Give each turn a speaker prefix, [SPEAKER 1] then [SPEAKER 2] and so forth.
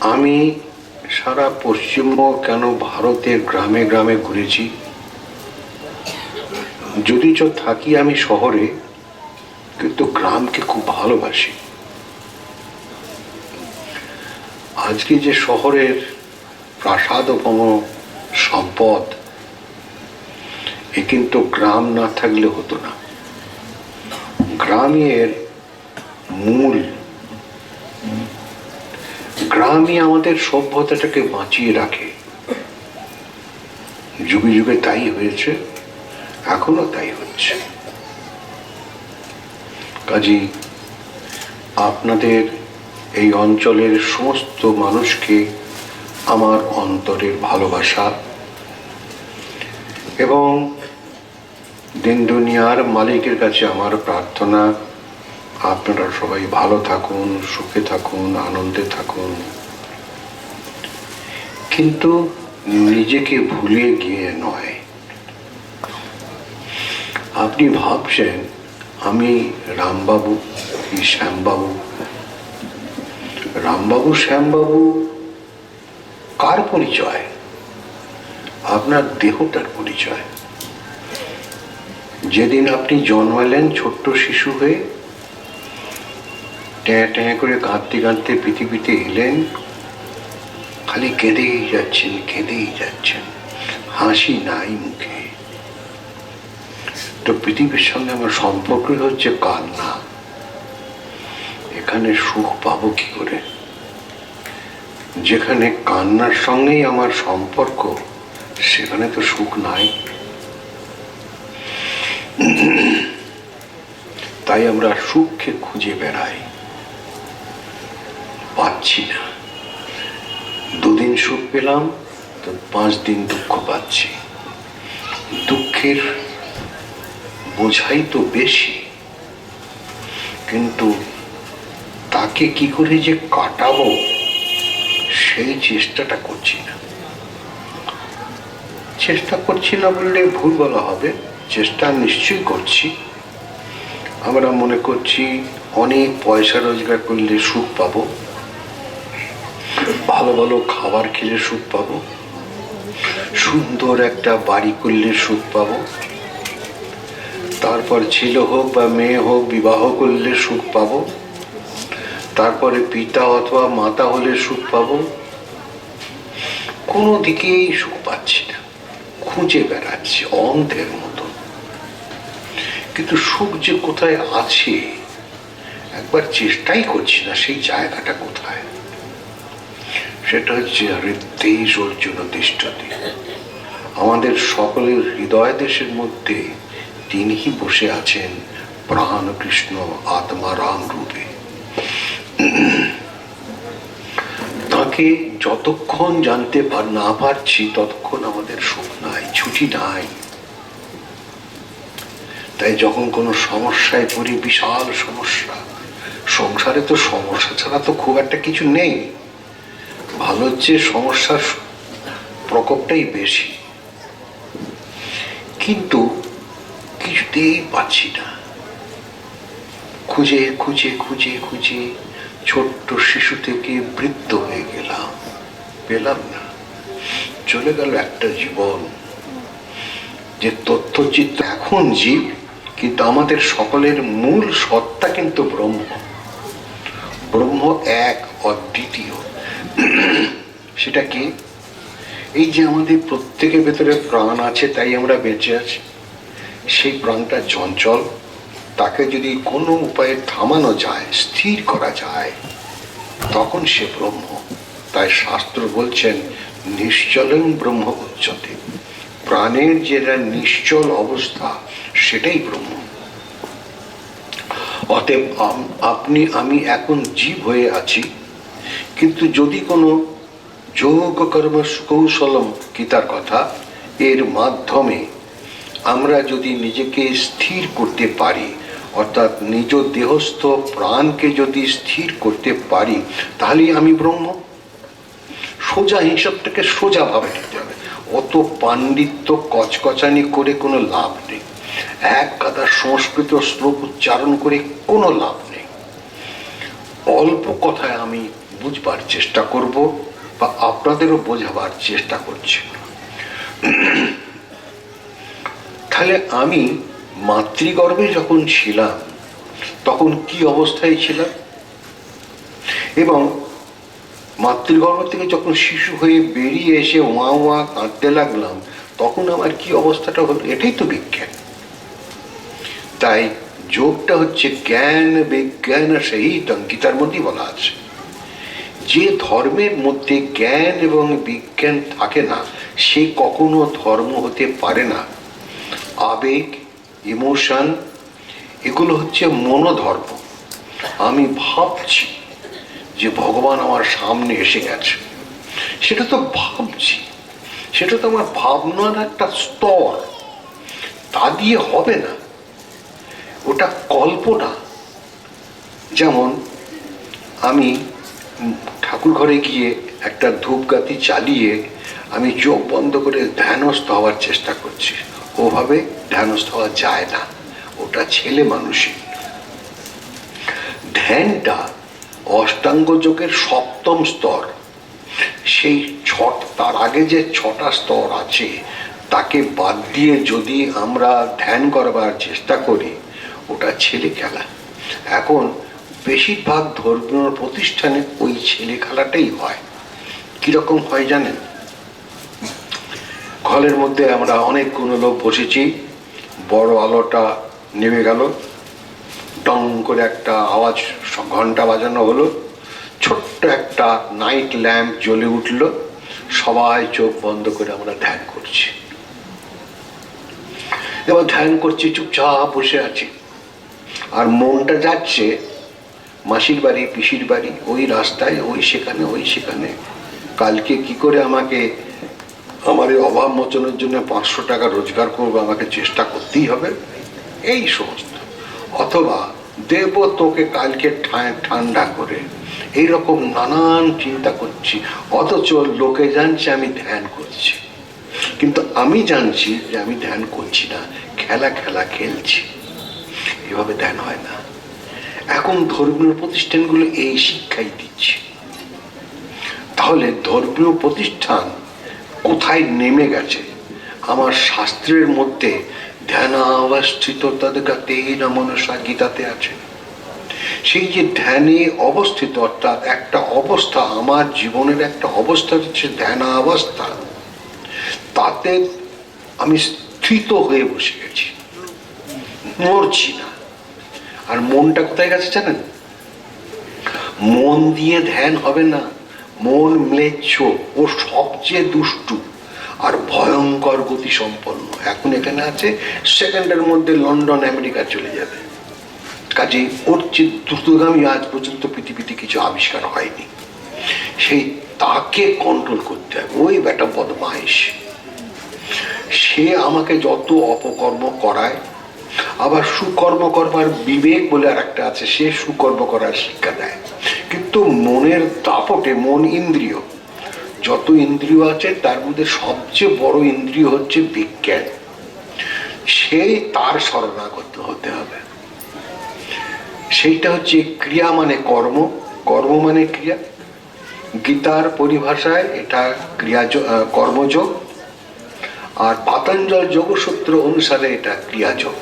[SPEAKER 1] আমি সারা পশ্চিমবঙ্গ কেন ভারতের গ্রামে গ্রামে ঘুরেছি? যদি চ থাকি আমি শহরে, কিন্তু গ্রামকে খুব ভালোবাসি। আজকে যে শহরের প্রাসাদপম সম্পদ, এ কিন্তু গ্রাম না থাকলে হতো না। গ্রামের মূল গ্রামই আমাদের সভ্যতাটাকে বাঁচিয়ে রাখে। যুগে যুগে তাই হয়েছে এখনও তাই হচ্ছে। কাজী, আপনাদের এই অঞ্চলের সমস্ত মানুষকে আমার অন্তরের ভালোবাসা এবং দিন দুনিয়ার মালিকের কাছে আমার প্রার্থনা আপনারা সবাই ভালো থাকুন, সুখে থাকুন, আনন্দে থাকুন। কিন্তু নিজেকে ভুলে গিয়ে নয়। আপনি ভাবছেন, আমি রামবাবু কি শ্যামবাবু? রামবাবু, শ্যামবাবু কার পরিচয়? আপনার দেহটার পরিচয়। যেদিন আপনি জন্মালেন ছোট্ট শিশু হয়ে ট্যাঁ ট্যাঁ করে কাঁদতে কাঁদতে পৃথিবীতে এলেন। খালি কেঁদেই যাচ্ছেন কেঁদেই যাচ্ছেন। হাসি নাই মুখে। তো পৃথিবীর সঙ্গে আমার সম্পর্কই হচ্ছে কান্না। এখানে সুখ পাবো কি করে? যেখানে কান্নার সঙ্গেই আমার সম্পর্ক, সেখানে তো সুখ নাই। তাই আমরা সুখকে খুঁজে বেড়াই। পাচ্ছি না। দুদিন সুখ পেলাম, তো পাঁচ দিন দুঃখ পাচ্ছি। দুঃখের বোঝাই তো বেশি। কিন্তু তাকে কি করে যে কাটাবো, সেই চেষ্টাটা করছি না। চেষ্টা করছি না বললে ভুল বলা হবে, চেষ্টা নিশ্চয়ই করছি। আমরা মনে করছি অনেক পয়সা রোজগার করলে সুখ পাবো। ভালো ভালো খাবার খেলে সুখ পাবো। সুন্দর একটা বাড়ি করলে সুখ পাবো। তারপর ছেলে হোক বা মেয়ে হোক, বিবাহ করলে সুখ পাবো। তারপরে পিতা অথবা মাতা হলে সুখ পাবো। কোনো দিকেই সুখ পাচ্ছি না। খুঁজে বেড়াচ্ছি অন্ধের মতো। কিন্তু সুখ যে কোথায় আছে, একবার চেষ্টাই করছি না সেই জায়গাটা কোথায়। সেটা হচ্ছে হৃদয়েশ অর্জুন দৃষ্টতি আমাদের সকলের হৃদয় দেশের মধ্যে তিনিই বসে আছেন? প্রাণ কৃষ্ণ আত্মা রাম রূপে। তাকে যতক্ষণ জানতে না পারছি, ততক্ষণ আমাদের সুখ নাই, ছুটি নাই। তাই যখন কোনো সমস্যায় পড়ি, বিশাল সমস্যা। সংসারে তো সমস্যা ছাড়া তো খুব একটা কিছু নেই। ভালো হচ্ছে সমস্যার প্রকোপটাই বেশি। কিন্তু কিছুতেই পাচ্ছি না। খুঁজে খুঁজে খুঁজে খুঁজে ছোট্ট শিশু থেকে বৃদ্ধ হয়ে গেলাম। পেলাম না। চলে গেল একটা জীবন। যে তথ্যচিত্র এখন জীব, কিন্তু আমাদের সকলের মূল সত্তা কিন্তু ব্রহ্ম। ব্রহ্ম এক অদ্বিতীয়। সেটা কি? এই যে আমাদের প্রত্যেকের ভেতরে প্রাণ আছে, তাই আমরা বেঁচে আছি। সেই প্রাণটা চঞ্চল, তাকে যদি কোনো উপায়ে থামানো যায়, স্থির করা যায়, তখন সে ব্রহ্ম। তাই শাস্ত্র বলছেন নিশ্চলং ব্রহ্ম উচ্চতে। প্রাণের যেটা নিশ্চল অবস্থা, সেটাই ব্রহ্ম। অতএব আপনি, আমি এখন জীব হয়ে আছি, কিন্তু যদি কোনো যোগ কর্ম কৌশলম গীতার কথা? এর মাধ্যমে আমরা যদি নিজেকে স্থির করতে পারি, অর্থাৎ নিজ দেহস্থ প্রাণকে যদি স্থির করতে পারি, তাহলেই আমি ব্রহ্ম। সোজা হিসাবটাকে সোজা ভাবে নিতে হবে। অত পাণ্ডিত্য কচকচানি করে কোনো লাভ নেই। এক গাদা সংস্কৃত শ্লোক উচ্চারণ করে কোনো লাভ নেই। অল্প কথায় আমি বুঝবার চেষ্টা করব। বা আপনাদেরও বোঝাবার চেষ্টা করছি। তাহলে আমি মাতৃগর্ভে যখন ছিলাম, তখন কি অবস্থায় ছিলাম? এবং মাতৃগর্ভ থেকে যখন শিশু হয়ে বেরিয়ে এসে ওয়া ওয়া কাঁদতে লাগলাম, তখন আমার কি অবস্থাটা হলো? এটাই তো বিজ্ঞান। তাই যোগটা হচ্ছে জ্ঞান বিজ্ঞান সেই গীতার মধ্যেই বলা আছে। যে ধর্মের মধ্যে জ্ঞান এবং বিজ্ঞান থাকে না, সে কখনো ধর্ম হতে পারে না। আবেগ, ইমোশন, এগুলো হচ্ছে মনোধর্ম। আমি ভাবছি যে ভগবান আমার সামনে এসে গেছে। সেটা তো ভাবছি। সেটা তো আমার ভাবনার একটা স্তর। তা দিয়ে হবে না। ওটা কল্পনা। যেমন আমি ঠাকুর ঘরে গিয়ে একটা ধূপকাতি চালিয়ে আমি চোখ বন্ধ করে ধ্যানস্থ হওয়ার চেষ্টা করছি। ওভাবে ধ্যানস্থ হওয়া যায় না। ওটা ছেলে মানুষই। ধ্যানটা অষ্টাঙ্গ যোগের সপ্তম স্তর। সেই ছট, তার আগে যে ছটা স্তর আছে, তাকে বাদ দিয়ে যদি আমরা ধ্যান করবার চেষ্টা করি, ওটা ছেলে খেলা। এখন বেশিরভাগ ধর্মীয় প্রতিষ্ঠানে ওই ছেলে খেলাটাই হয়। কীরকম হয় জানেন? ঘরের মধ্যে আমরা অনেকগুলো লোক বসেছি। বড় আলোটা নেমে গেল। টং করে একটা আওয়াজ ঘণ্টা বাজানো হলো। ছোট্ট একটা নাইট ল্যাম্প জ্বলে উঠল। সবাই চোখ বন্ধ করে আমরা ধ্যান করছি। এবার ধ্যান করছি, চুপচাপ বসে আছি। আর মনটা যাচ্ছে মাসির বাড়ি, পিসির বাড়ি, ওই রাস্তায়, ওই সেখানে ওই সেখানে। কালকে কি করে আমাকে, আমার এই অভাব মোচনের জন্য পাঁচশো টাকা রোজগার করব, আমাকে চেষ্টা করতেই হবে? এই সমস্ত। অথবা দেব তোকে কালকে ঠান্ডা করে। এইরকম নানান চিন্তা করছি। অথচ লোকে জানছে আমি ধ্যান করছি। কিন্তু আমি জানছি যে আমি ধ্যান করছি না। খেলা খেলা খেলছি। এভাবে ধ্যান হয় না। এখন ধর্মীয় প্রতিষ্ঠানগুলো এই শিক্ষাই দিচ্ছে। তাহলে ধর্মীয় প্রতিষ্ঠান কোথায় নেমে গেছে? আমার শাস্ত্রের মধ্যে ধ্যানাবস্থিত তদগতে না মনসা গীতাতে আছে। সেই যে ধ্যানে অবস্থিত, অর্থাৎ একটা অবস্থা, আমার জীবনের একটা অবস্থা হচ্ছে ধ্যানাবস্থা, তাতে আমি স্থিত হয়ে বসে গেছি। মরছি না। আর মনটা কোথায় গেছে জানেন? মন দিয়ে ধ্যান হবে না, মন ম্লেচ্ছ ও সবচেয়ে দুষ্টু আর ভয়ঙ্কর গতি সম্পন্ন এখন এখানে আছে, সেকেন্ডের মধ্যে লন্ডন, আমেরিকা চলে যাবে। কাজে ওর যে দ্রুতগামী আজ পর্যন্ত পৃথিবীতে কিছু আবিষ্কার হয়নি। সেই তাকে কন্ট্রোল করতে হবে, ওই বেটা বদমাইশ। সে আমাকে যত অপকর্ম করায় আবার সুকর্ম করবার বিবেক বলে আর একটা আছে, সে সুকর্ম করার শিক্ষা দেয়। কিন্তু মনের দাপটে মন ইন্দ্রিয়, যত ইন্দ্রিয় আছে, তার মধ্যে সবচেয়ে বড় ইন্দ্রিয় হচ্ছে বিজ্ঞান। সেই তার শরণাগত হতে হবে। সেইটা হচ্ছে ক্রিয়া মানে কর্ম কর্ম মানে ক্রিয়া। গীতার পরিভাষায় এটা ক্রিয়া কর্মযোগ, আর পাতঞ্জল যোগসূত্র অনুসারে এটা ক্রিয়াযোগ।